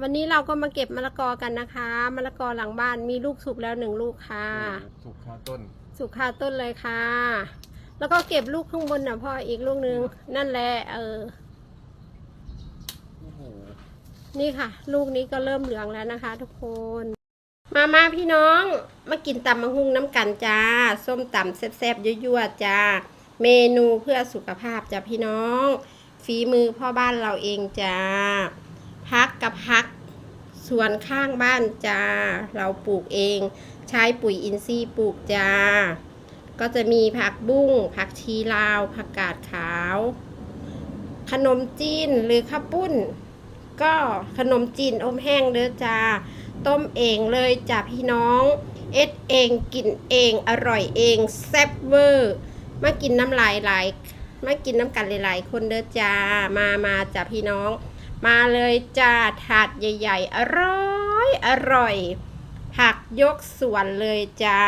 วันนี้เราก็มาเก็บมะละกอกันนะคะ มะละกอหลังบ้านมีลูกสุกแล้วหนึ่งลูกค่ะ สุกคาต้น สุกคาต้นเลยค่ะ แล้วก็เก็บลูกข้างบนนะพ่ออีกลูกนึง นั่นแหละเออโอ้โหนี่ค่ะ ลูกนี้ก็เริ่มเหลืองแล้วนะคะ ทุกคน มามาพี่น้อง มากินตำมะฮุ่งน้ำกันจ้า ส้มตำแซ่บๆยั่วๆจ้า เมนูเพื่อสุขภาพจ้าพี่น้อง ฝีมือพ่อบ้านเราเองจ้า พักกับพัก ส่วนข้างบ้านจ้า เราปลูกเอง ใช้ปุ๋ยอินทรีย์ปลูกจ้า ก็จะมีผักบุ้ง ผักชีลาว ผักกาดขาว ขนมจีนหรือข้าวปุ้น ก็ขนมจีนอมแห้งเด้อจ้า ต้มเองเลยจ้าพี่น้อง เอ็ดเองกินเองอร่อยเองแซ่บเวอร์มากินน้ำลายหลายมากินน้ำกันหลายๆ คนเด้อจ้า มามาจ้าพี่น้อง มาเลยจ้าถาดใหญ่ ๆ อร่อย อร่อย ผักยกส่วนเลยจ้า